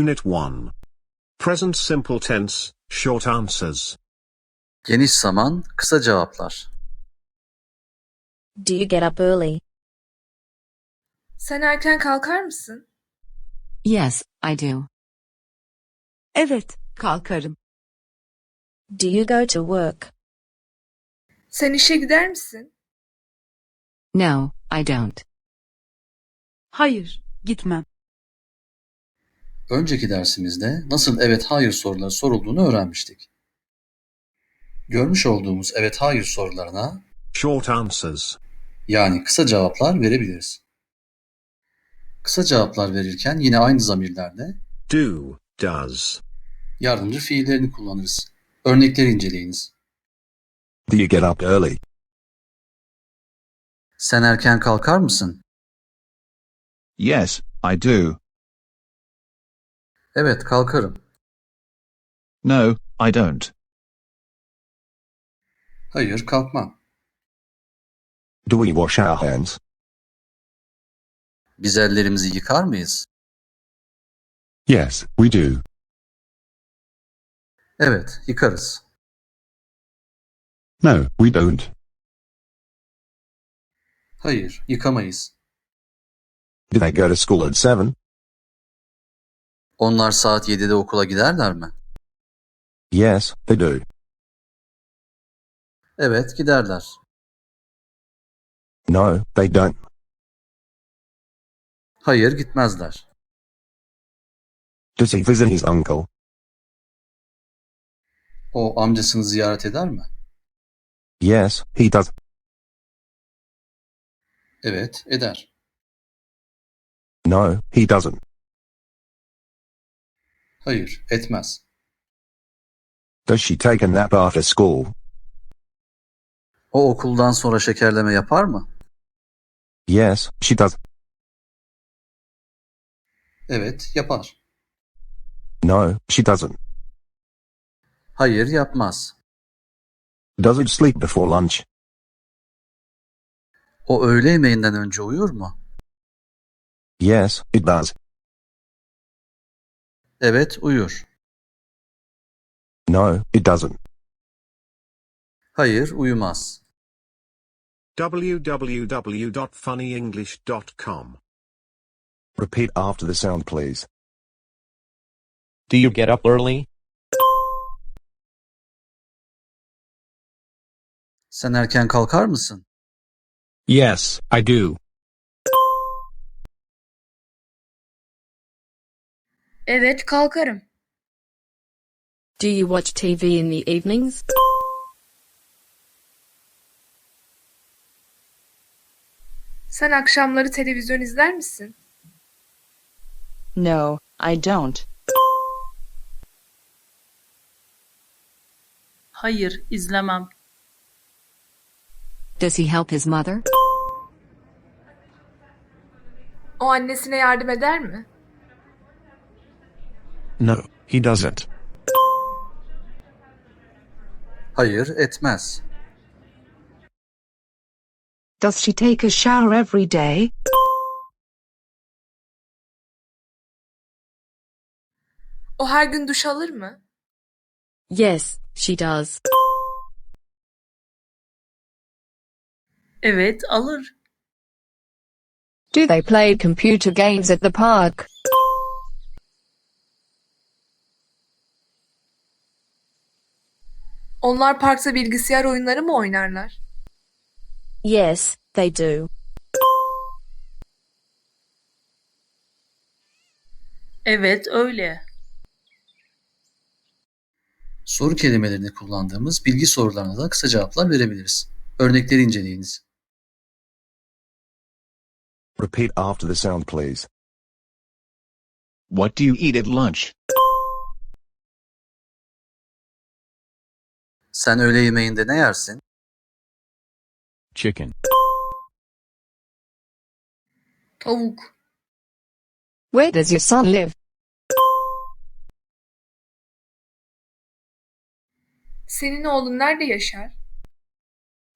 Unit 1. Present simple tense, short answers. Geniş zaman, kısa cevaplar. Do you get up early? Sen erken kalkar mısın? Yes, I do. Evet, kalkarım. Do you go to work? Sen işe gider misin? No, I don't. Hayır, gitmem. Önceki dersimizde nasıl evet hayır soruları sorulduğunu öğrenmiştik. Görmüş olduğumuz evet hayır sorularına Short answers. yani kısa cevaplar verebiliriz. Kısa cevaplar verirken yine aynı zamirlerde Do, does. yardımcı fiillerini kullanırız. Örnekleri inceleyiniz. Do you get up early? Sen erken kalkar mısın? Yes, I do. Evet kalkarım. No, I don't. Hayır kalkmam. Do we wash our hands? Biz ellerimizi yıkar mıyız? Yes, we do. Evet yıkarız. No, we don't. Hayır yıkamayız. Do they go to school at seven? Onlar saat 7'de okula giderler mi? Yes, they do. Evet giderler. No, they don't. Hayır gitmezler. Does he visit his uncle? O amcasını ziyaret eder mi? Yes, he does. Evet eder. No, he doesn't. Hayır etmez. Does she take a nap after school? O okuldan sonra şekerleme yapar mı? Yes, she does. Evet yapar. No, she doesn't. Hayır yapmaz. Does it sleep before lunch? O öğle yemeğinden önce uyur mu? Yes, it does. Evet uyur. No, it doesn't. Hayır uyumaz. www.funnyenglish.com. Repeat after the sound, please. Do you get up early? Sen erken kalkar mısın? Yes, I do. Evet kalkarım. Do you watch TV in the evenings? Sen akşamları televizyon izler misin? No, I don't. Hayır, izlemem. Does he help his mother? O annesine yardım eder mi? No, he doesn't. Hayır etmez. Does she take a shower every day? O her gün duş alır mı? Yes, she does. Evet, alır. Do they play computer games at the park? Onlar parkta bilgisayar oyunları mı oynarlar? Yes, they do. Evet, öyle. Soru kelimelerini kullandığımız bilgi sorularına da kısa cevaplar verebiliriz. Örnekleri inceleyiniz. Repeat after the sound, please. What do you eat at lunch? Sen öğle yemeğinde ne yersin? Chicken. Tavuk. Where does your son live? Senin oğlun nerede yaşar?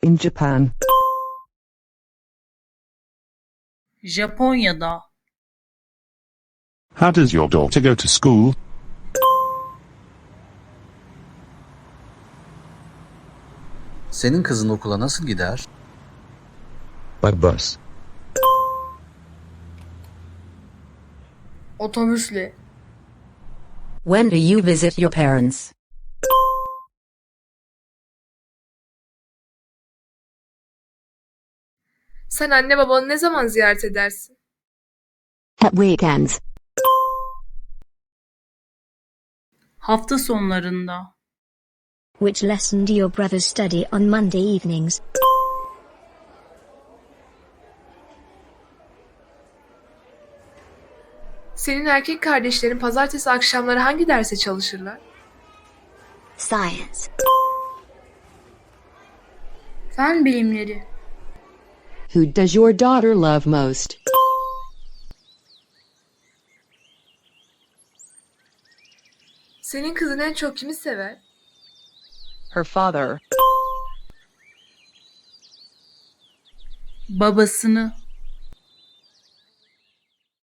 In Japan. Japonya'da. How does your daughter go to school? Senin kızın okula nasıl gider? By bus. Otobüsle. When do you visit your parents? Sen anne babanı ne zaman ziyaret edersin? At weekends. Hafta sonlarında. Which lesson do your brothers study on Monday evenings? Senin erkek kardeşlerin pazartesi akşamları hangi derse çalışırlar? Science. Fen bilimleri. Who does your daughter love most? Senin kızın en çok kimi sever? Her father. Babasını.